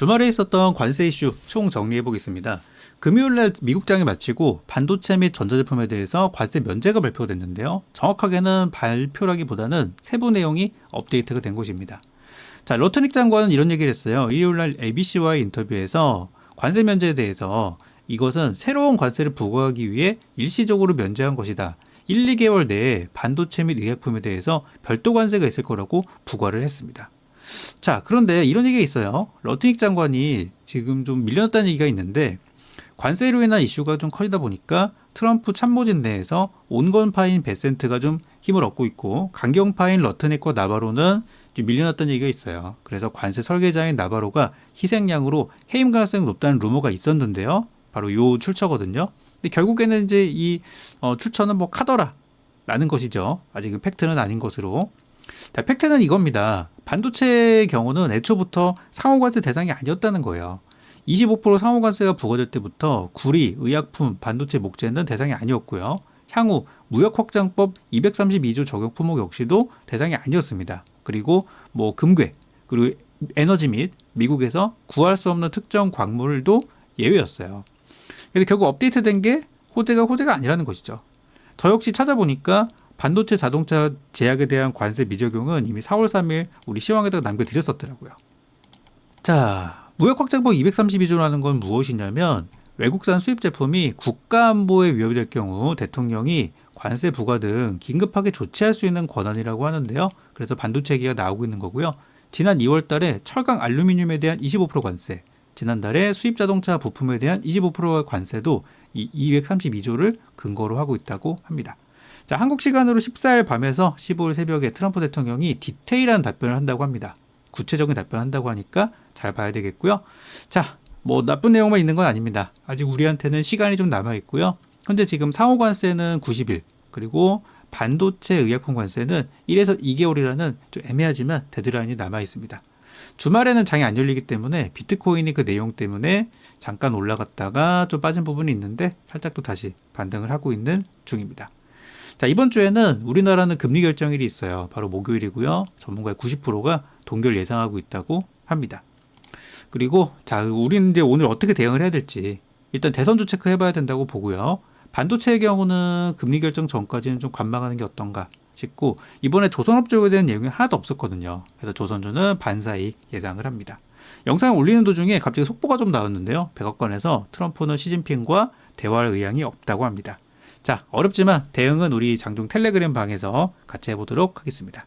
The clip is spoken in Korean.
주말에 있었던 관세 이슈 총 정리해 보겠습니다. 금요일 날 미국장이 마치고 반도체 및 전자제품에 대해서 관세 면제가 발표됐는데요. 정확하게는 발표라기보다는 세부 내용이 업데이트가 된 것입니다. 자, 러트닉 장관은 이런 얘기를 했어요. 일요일 날 ABC와의 인터뷰에서 관세 면제에 대해서 이것은 새로운 관세를 부과하기 위해 일시적으로 면제한 것이다. 1, 2개월 내에 반도체 및 의약품에 대해서 별도 관세가 있을 거라고 부과를 했습니다. 자, 그런데 이런 얘기가 있어요. 러트닉 장관이 지금 좀 밀려났다는 얘기가 있는데 관세로 인한 이슈가 좀 커지다 보니까 트럼프 참모진 내에서 온건파인 베센트가 좀 힘을 얻고 있고 강경파인 러트닉과 나바로는 좀 밀려났다는 얘기가 있어요. 그래서 관세 설계자인 나바로가 희생양으로 해임 가능성이 높다는 루머가 있었는데요. 바로 요 출처거든요. 근데 결국에는 이제 이 어, 출처는 뭐 카더라라는 것이죠. 아직은 팩트는 아닌 것으로. 자, 팩트는 이겁니다. 반도체의 경우는 애초부터 상호관세 대상이 아니었다는 거예요. 25% 상호관세가 부과될 때부터 구리, 의약품, 반도체 목재는 대상이 아니었고요. 향후 무역 확장법 232조 적용 품목 역시도 대상이 아니었습니다. 그리고 뭐 금괴, 그리고 에너지 및 미국에서 구할 수 없는 특정 광물도 예외였어요. 그래서 결국 업데이트된 게 호재가 호재가 아니라는 것이죠. 저 역시 찾아보니까 반도체 자동차 제약에 대한 관세 미적용은 이미 4월 3일 우리 시황에다가 남겨드렸었더라고요. 자, 무역 확장법 232조라는 건 무엇이냐면 외국산 수입 제품이 국가 안보에 위협이 될 경우 대통령이 관세 부과 등 긴급하게 조치할 수 있는 권한이라고 하는데요. 그래서 반도체 얘기가 나오고 있는 거고요. 지난 2월 달에 철강 알루미늄에 대한 25% 관세, 지난달에 수입 자동차 부품에 대한 25% 관세도 이 232조를 근거로 하고 있다고 합니다. 자, 한국 시간으로 14일 밤에서 15일 새벽에 트럼프 대통령이 디테일한 답변을 한다고 합니다. 구체적인 답변을 한다고 하니까 잘 봐야 되겠고요. 자, 뭐 나쁜 내용만 있는 건 아닙니다. 아직 우리한테는 시간이 좀 남아 있고요. 현재 지금 상호 관세는 90일, 그리고 반도체 의약품 관세는 1에서 2개월이라는 좀 애매하지만 데드라인이 남아 있습니다. 주말에는 장이 안 열리기 때문에 비트코인이 그 내용 때문에 잠깐 올라갔다가 좀 빠진 부분이 있는데 살짝 또 다시 반등을 하고 있는 중입니다. 자, 이번 주에는 우리나라는 금리 결정일이 있어요. 바로 목요일이고요. 전문가의 90%가 동결 예상하고 있다고 합니다. 그리고 자, 우리는 이제 오늘 어떻게 대응을 해야 될지 일단 대선주 체크해 봐야 된다고 보고요. 반도체의 경우는 금리 결정 전까지는 좀 관망하는 게 어떤가 싶고 이번에 조선업종에 대한 내용이 하나도 없었거든요. 그래서 조선주는 반사이 예상을 합니다. 영상 올리는 도중에 갑자기 속보가 좀 나왔는데요. 백악관에서 트럼프는 시진핑과 대화할 의향이 없다고 합니다. 자, 어렵지만 대응은 우리 장중 텔레그램 방에서 같이 해보도록 하겠습니다.